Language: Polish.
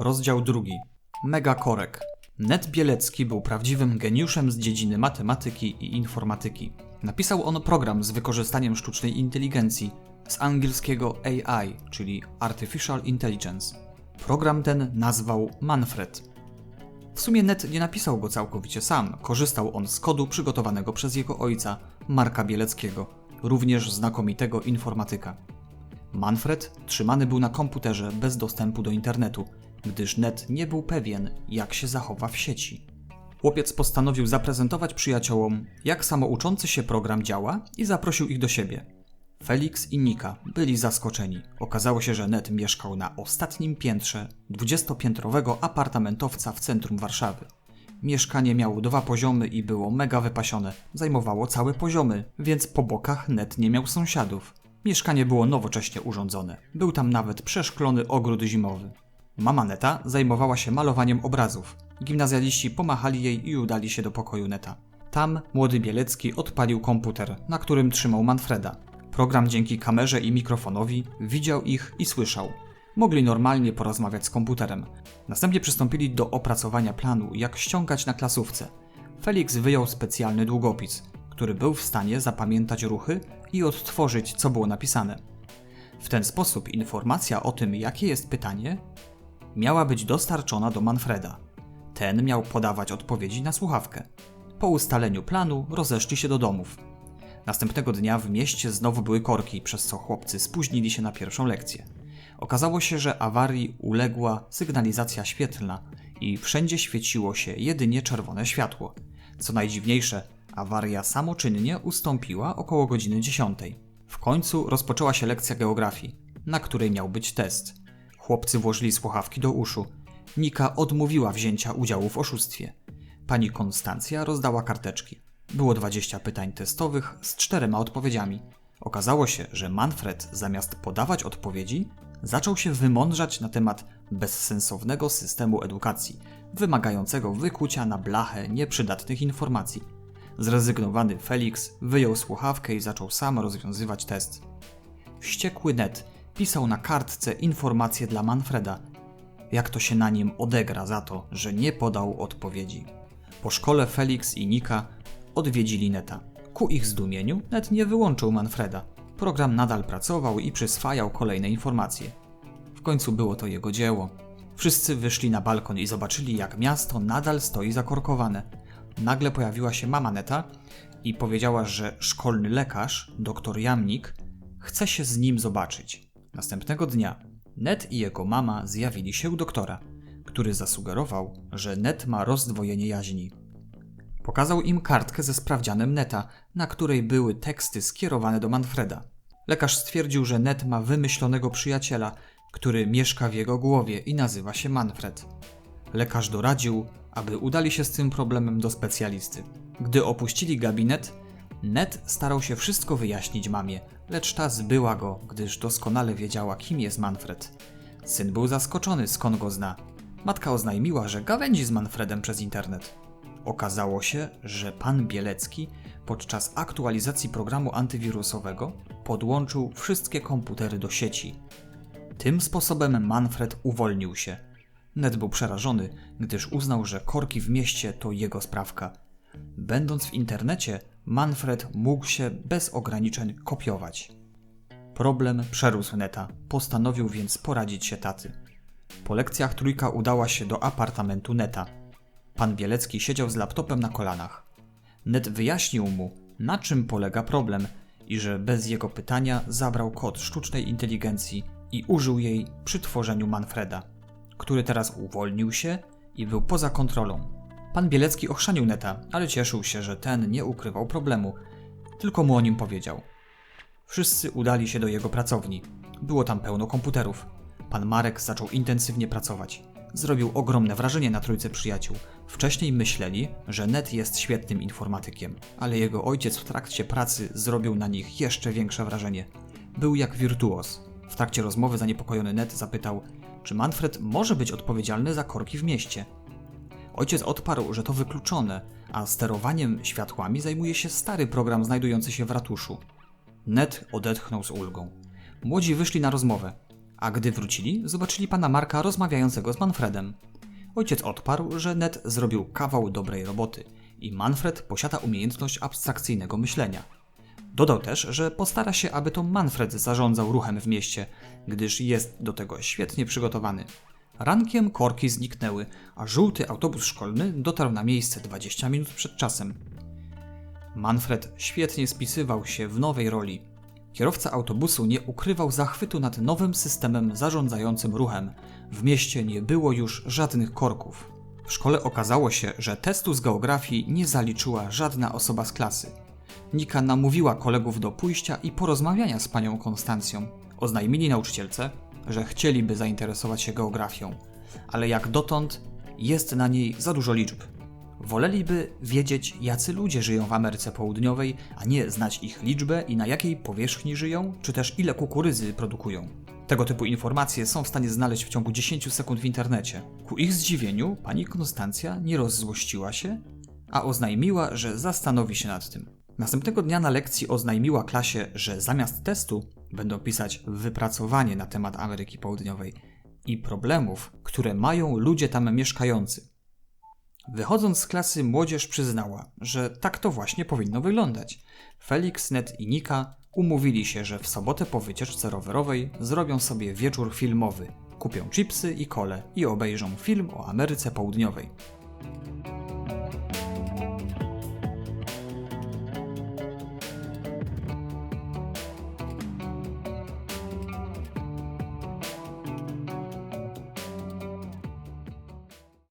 Rozdział drugi. Mega korek. Ned Bielecki był prawdziwym geniuszem z dziedziny matematyki i informatyki. Napisał on program z wykorzystaniem sztucznej inteligencji, z angielskiego AI, czyli Artificial Intelligence. Program ten nazwał Manfred. W sumie Ned nie napisał go całkowicie sam, korzystał on z kodu przygotowanego przez jego ojca, Marka Bieleckiego, również znakomitego informatyka. Manfred trzymany był na komputerze bez dostępu do internetu, gdyż Ned nie był pewien, jak się zachowa w sieci. Chłopiec postanowił zaprezentować przyjaciołom, jak samouczący się program działa i zaprosił ich do siebie. Felix i Nika byli zaskoczeni. Okazało się, że Ned mieszkał na ostatnim piętrze 20-piętrowego apartamentowca w centrum Warszawy. Mieszkanie miało dwa poziomy i było mega wypasione. Zajmowało całe poziomy, więc po bokach Ned nie miał sąsiadów. Mieszkanie było nowocześnie urządzone. Był tam nawet przeszklony ogród zimowy. Mama Neta zajmowała się malowaniem obrazów. Gimnazjaliści pomachali jej i udali się do pokoju Neta. Tam młody Bielecki odpalił komputer, na którym trzymał Manfreda. Program dzięki kamerze i mikrofonowi widział ich i słyszał. Mogli normalnie porozmawiać z komputerem. Następnie przystąpili do opracowania planu, jak ściągać na klasówce. Felix wyjął specjalny długopis, który był w stanie zapamiętać ruchy i odtworzyć, co było napisane. W ten sposób informacja o tym, jakie jest pytanie, miała być dostarczona do Manfreda. Ten miał podawać odpowiedzi na słuchawkę. Po ustaleniu planu rozeszli się do domów. Następnego dnia w mieście znowu były korki, przez co chłopcy spóźnili się na pierwszą lekcję. Okazało się, że awarii uległa sygnalizacja świetlna i wszędzie świeciło się jedynie czerwone światło. Co najdziwniejsze, awaria samoczynnie ustąpiła około godziny 10. W końcu rozpoczęła się lekcja geografii, na której miał być test. Chłopcy włożyli słuchawki do uszu. Nika odmówiła wzięcia udziału w oszustwie. Pani Konstancja rozdała karteczki. Było 20 pytań testowych z czterema odpowiedziami. Okazało się, że Manfred zamiast podawać odpowiedzi, zaczął się wymądrzać na temat bezsensownego systemu edukacji, wymagającego wykucia na blachę nieprzydatnych informacji. Zrezygnowany Felix wyjął słuchawkę i zaczął sam rozwiązywać test. Wściekły Ned pisał na kartce informacje dla Manfreda, jak to się na nim odegra za to, że nie podał odpowiedzi. Po szkole Felix i Nika odwiedzili Neta. Ku ich zdumieniu Net nie wyłączył Manfreda. Program nadal pracował i przyswajał kolejne informacje. W końcu było to jego dzieło. Wszyscy wyszli na balkon i zobaczyli, jak miasto nadal stoi zakorkowane. Nagle pojawiła się mama Neta i powiedziała, że szkolny lekarz, dr Jamnik, chce się z nim zobaczyć. Następnego dnia Net i jego mama zjawili się u doktora, który zasugerował, że Net ma rozdwojenie jaźni. Pokazał im kartkę ze sprawdzianem Neta, na której były teksty skierowane do Manfreda. Lekarz stwierdził, że Net ma wymyślonego przyjaciela, który mieszka w jego głowie i nazywa się Manfred. Lekarz doradził, aby udali się z tym problemem do specjalisty. Gdy opuścili gabinet, Ned starał się wszystko wyjaśnić mamie, lecz ta zbyła go, gdyż doskonale wiedziała, kim jest Manfred. Syn był zaskoczony, skąd go zna. Matka oznajmiła, że gawędzi z Manfredem przez internet. Okazało się, że pan Bielecki podczas aktualizacji programu antywirusowego podłączył wszystkie komputery do sieci. Tym sposobem Manfred uwolnił się. Ned był przerażony, gdyż uznał, że korki w mieście to jego sprawka. Będąc w internecie, Manfred mógł się bez ograniczeń kopiować. Problem przerósł Neta, postanowił więc poradzić się taty. Po lekcjach trójka udała się do apartamentu Neta. Pan Bielecki siedział z laptopem na kolanach. Net wyjaśnił mu, na czym polega problem i że bez jego pytania zabrał kod sztucznej inteligencji i użył jej przy tworzeniu Manfreda, który teraz uwolnił się i był poza kontrolą. Pan Bielecki ochrzanił Neta, ale cieszył się, że ten nie ukrywał problemu, tylko mu o nim powiedział. Wszyscy udali się do jego pracowni. Było tam pełno komputerów. Pan Marek zaczął intensywnie pracować. Zrobił ogromne wrażenie na trójce przyjaciół. Wcześniej myśleli, że Net jest świetnym informatykiem, ale jego ojciec w trakcie pracy zrobił na nich jeszcze większe wrażenie. Był jak wirtuos. W trakcie rozmowy zaniepokojony Net zapytał, czy Manfred może być odpowiedzialny za korki w mieście. Ojciec odparł, że to wykluczone, a sterowaniem światłami zajmuje się stary program znajdujący się w ratuszu. Ned odetchnął z ulgą. Młodzi wyszli na rozmowę, A gdy wrócili, zobaczyli pana Marka rozmawiającego z Manfredem. Ojciec odparł, że Ned zrobił kawał dobrej roboty i Manfred posiada umiejętność abstrakcyjnego myślenia. Dodał też, że postara się, aby to Manfred zarządzał ruchem w mieście, gdyż jest do tego świetnie przygotowany. Rankiem korki zniknęły, a żółty autobus szkolny dotarł na miejsce 20 minut przed czasem. Manfred świetnie spisywał się w nowej roli. Kierowca autobusu nie ukrywał zachwytu nad nowym systemem zarządzającym ruchem. W mieście nie było już żadnych korków. W szkole okazało się, że testu z geografii nie zaliczyła żadna osoba z klasy. Nika namówiła kolegów do pójścia i porozmawiania z panią Konstancją. Oznajmili nauczycielce, że chcieliby zainteresować się geografią, ale jak dotąd jest na niej za dużo liczb. Woleliby wiedzieć, jacy ludzie żyją w Ameryce Południowej, a nie znać ich liczbę i na jakiej powierzchni żyją, czy też ile kukurydzy produkują. Tego typu informacje są w stanie znaleźć w ciągu 10 sekund w internecie. Ku ich zdziwieniu pani Konstancja nie rozzłościła się, a oznajmiła, że zastanowi się nad tym. Następnego dnia na lekcji oznajmiła klasie, że zamiast testu będą pisać wypracowanie na temat Ameryki Południowej i problemów, które mają ludzie tam mieszkający. Wychodząc z klasy, młodzież przyznała, że tak to właśnie powinno wyglądać. Felix, Ned i Nika umówili się, że w sobotę po wycieczce rowerowej zrobią sobie wieczór filmowy. Kupią chipsy i kole i obejrzą film o Ameryce Południowej.